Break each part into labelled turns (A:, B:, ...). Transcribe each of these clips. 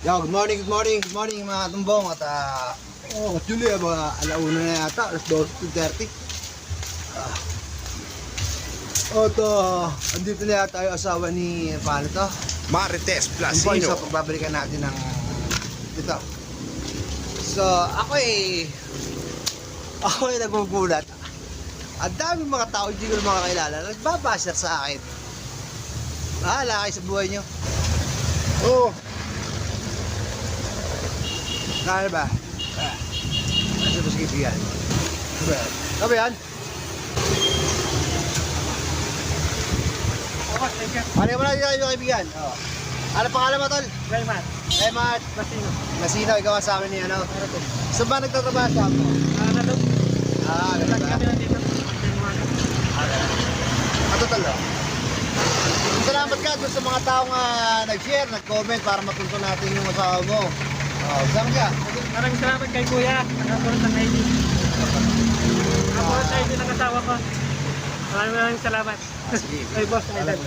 A: Yo, good morning, good morning, good morning mga tumbong at ah, oh, actually ah, mga alauna na yata, alas 12.30 ah. O to, andito na yata yung asawa ni, paano to?
B: Marites
A: Yung boys, so
B: Plasino.
A: pagbabalikan natin ng ito. So, ako eh, ako eh nagugulat. Ang dami mga tao hindi ko na makakilala, nagbabasher sa akin. Bahala kayo sa buhay nyo.
B: Oh,
A: Kaya ba? Ah. Ano ba sige? Ano yan? Ano ba yan? Ano mo na kayo kaibigan? Oh. Ano pangalan mo tol?
C: Raymond,
A: Eh, Mat.
C: Basino.
A: Nasino, ikaw sa amin ni ano? Saan ba nagtatrabaho sa mo?
C: Ah, nalo.
A: Ah,
C: Lahat
A: ba?
C: kami nandito. Ano?
A: Ano oh? Salamat ka doon sa mga taong uh, nag-share, nag-comment para matunto natin yung asawa mo. Oh, ka?
C: Maraming salamat kay Kuya. Nakapurot ng ID. Nakapurot ng ID ng asawa ko. Maraming maraming salamat.
A: Sige.
C: Kay Boss Idol.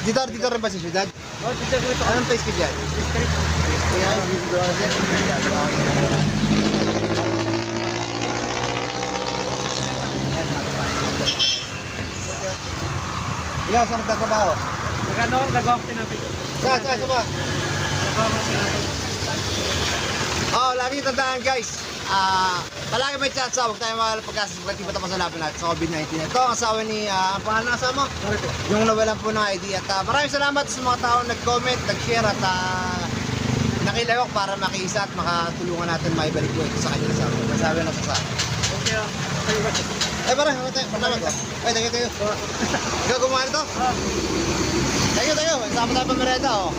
A: Dito, dito rin ba sa syudad?
C: Oh, dito ko ito.
A: Anong place ka dyan?
C: District.
A: Kaya, dito Ikaw, saan nagtatrabaho?
C: Nagano, ko sinabi.
A: Saan, saan, saan ba?
C: Sinabi.
A: Oh, lagi tandaan guys. Ah, palagi may chance huwag tayo mahal pagkasa sa pagkatiba tapos sa laban natin sa COVID-19. Ito ang asawa ni, ah, ang pangalan ng asawa mo? Yung nawalan po ng ID. At ah, maraming salamat sa mga tao nag-comment, nag-share at uh, nakilawak para makiisa at makatulungan natin maibalik po ito sa kanyang asawa. Masabi na sa asawa.
C: Okay, oh. Okay, Boss.
A: Ay, parang, ano tayo? Salamat ko. Ay, tayo, tayo. Ikaw gumawa nito?
C: Ah,
A: Tayo, tayo. Sama tayo pa merenda, oh.